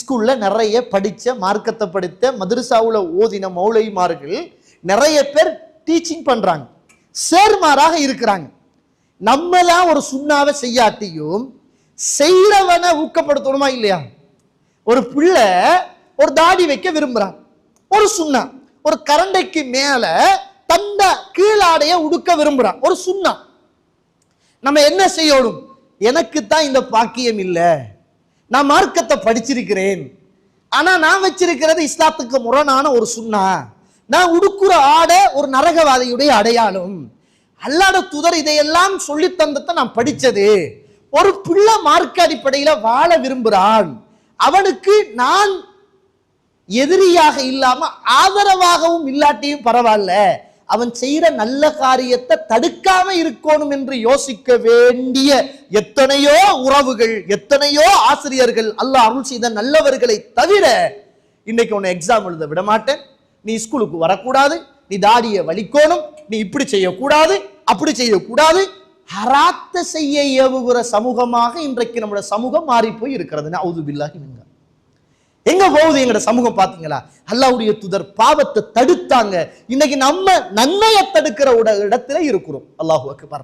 ஸ்கூல்ல நிறைய படிச்ச மார்க்கத்தை படித்த மதுரசாவில் ஓதின மௌலைமார்கள் நிறைய பேர் டீச்சிங் பண்றாங்க. சேர்மாராக இருக்கிறாங்க. நம்மலாம் ஒரு சுண்ணாவை செய்யாட்டியும் செய்யறவனை ஊக்கப்படுத்தணுமா இல்லையா? ஒரு பிள்ளை ஒரு தாடி வைக்க விரும்புறான். ஒரு சுண்ணா ஒரு கரண்டைக்கு மேல தந்த கீழாடைய உடுக்க விரும்புறான். ஒரு சுண்ணா. நம்ம என்ன செய்யணும்? எனக்கு தான் இந்த பாக்கியம் இல்லை. நான் மார்க்கத்தை படிச்சிருக்கிறேன். ஆனால் நான் வச்சிருக்கிறது இஸ்லாத்துக்கு முரணான ஒரு சுண்ணா. நான் உடுக்குற ஆடை ஒரு நரகவாதியுடைய அடையாளம். அல்லாட துதர் இதையெல்லாம் சொல்லி தந்ததை நான் படித்தது. ஒரு பிள்ளை மார்க்க அடிப்படையில் வாழ விரும்புகிறான் அவனுக்கு நான் எதிரியாக இல்லாமல் ஆதரவாகவும் இல்லாட்டியும் பரவாயில்ல. அவன் செய்யற நல்ல காரியத்தை தடுக்காம இருக்கணும் என்று யோசிக்க வேண்டிய எத்தனையோ உறவுகள் எத்தனையோ ஆசிரியர்கள் அல்லாஹ் அருள் செய்த நல்லவர்களை தவிர இன்னைக்கு உன்னை எக்ஸாம் எழுத விட மாட்டேன். நீ ஸ்கூலுக்கு வரக்கூடாது. நீ தாடியை வலிக்கணும். நீ இப்படி செய்யக்கூடாது அப்படி செய்யக்கூடாது. ஹராத்த செய்ய ஏவுகிற சமூகமாக இன்றைக்கு நம்முடைய சமூகம் மாறி போய் இருக்கிறது அவுது பில்லாஹி எங்க போகுது எங்களோட சமூகம் பாத்தீங்களா? அல்லாவுடைய துதர் பாவத்தை தடுத்தாங்க. இன்னைக்கு நம்ம நன்மையை தடுக்கிற இடத்துல இருக்கிறோம். அல்லாஹுவுக்கு அக்பர்.